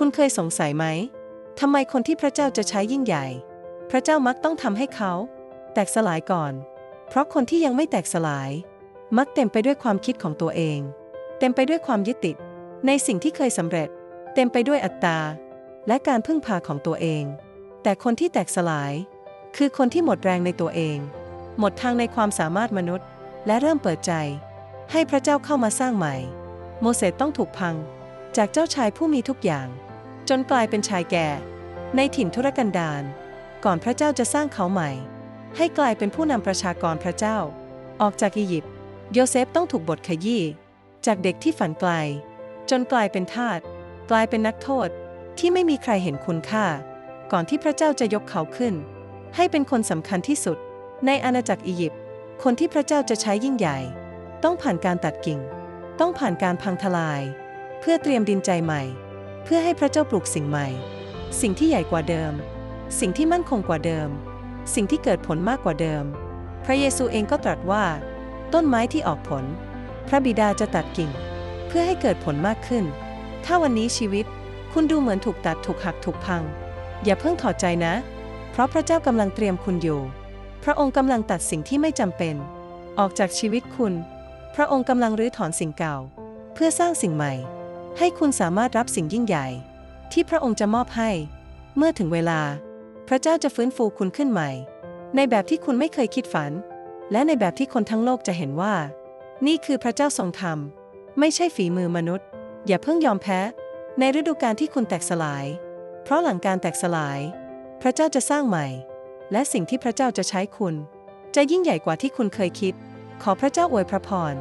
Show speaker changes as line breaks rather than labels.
คุณเคยสงสัยไหมทำไมคนที่พระเจ้าจะใช้ยิ่งใหญ่ พระเจ้ามักต้องทำให้เขา แตกสลายก่อน เพราะคนที่ยังไม่แตกสลาย มักเต็มไปด้วยความคิดของตัวเอง เต็มไปด้วยความยึดติด ในสิ่งที่เคยสำเร็จ เต็มไปด้วยอัตตา และการพึ่งพาของตัวเอง แต่คนที่แตกสลาย คือคนที่หมดแรงในตัวเอง หมดทางในความสามารถมนุษย์ และเริ่มเปิดใจ ให้พระเจ้าเข้ามาสร้างใหม่ โมเสสต้องถูกพัง จากเจ้าชายผู้มีทุกอย่าง จนกลายเป็นชายแก่ ในถิ่นทุรกันดารก่อนพระเจ้าจะสร้างเขาใหม่ ให้กลายเป็นผู้นำประชากรพระเจ้า ออกจากอียิปต์โยเซฟต้องถูกบทขยี้จากเด็กที่ฝันไกล จนกลายเป็นทาสกลายเป็นนักโทษที่ไม่มีใครเห็นคุณค่า ก่อนที่พระเจ้าจะยกเขาขึ้น ให้เป็นคนสำคัญที่สุด ในอาณาจักรอียิปต์คนที่พระเจ้าจะใช้ยิ่งใหญ่ ต้องผ่านการตัดกิ่ง ต้องผ่านการพังทลาย เพื่อเตรียมดินใจใหม่ เพื่อให้พระเจ้าปลูกสิ่งใหม่ สิ่งที่ใหญ่กว่าเดิม สิ่งที่มั่นคงกว่าเดิม สิ่งที่เกิดผลมากกว่าเดิม พระเยซูเองก็ตรัสว่า ต้นไม้ที่ออกผล พระบิดาจะตัดกิ่ง เพื่อให้เกิดผลมากขึ้น ถ้าวันนี้ชีวิต คุณดูเหมือนถูกตัดถูกหักถูกพัง อย่าเพิ่งถอดใจนะ เพราะพระเจ้ากำลังเตรียมคุณอยู่ พระองค์กำลังตัดสิ่งที่ไม่จำเป็น ออกจากชีวิตคุณ พระองค์กำลังรื้อถอนสิ่งเก่า เพื่อสร้างสิ่งใหม่ ให้คุณสามารถรับสิ่งยิ่งใหญ่ ที่พระองค์จะมอบให้ เมื่อถึงเวลา พระเจ้าจะฟื้นฟูคุณขึ้นใหม่ ในแบบที่คุณไม่เคยคิดฝัน และในแบบที่คนทั้งโลกจะเห็นว่า นี่คือพระเจ้าทรงทำไม่ใช่ฝีมือมนุษย์ อย่าเพิ่งยอมแพ้ ในฤดูกาลที่คุณแตกสลาย เพราะหลังการแตกสลาย พระเจ้าจะสร้างใหม่ และสิ่งที่พระเจ้าจะใช้คุณ จะยิ่งใหญ่กว่าที่คุณเคยคิด ขอพระเจ้าอวยพระพร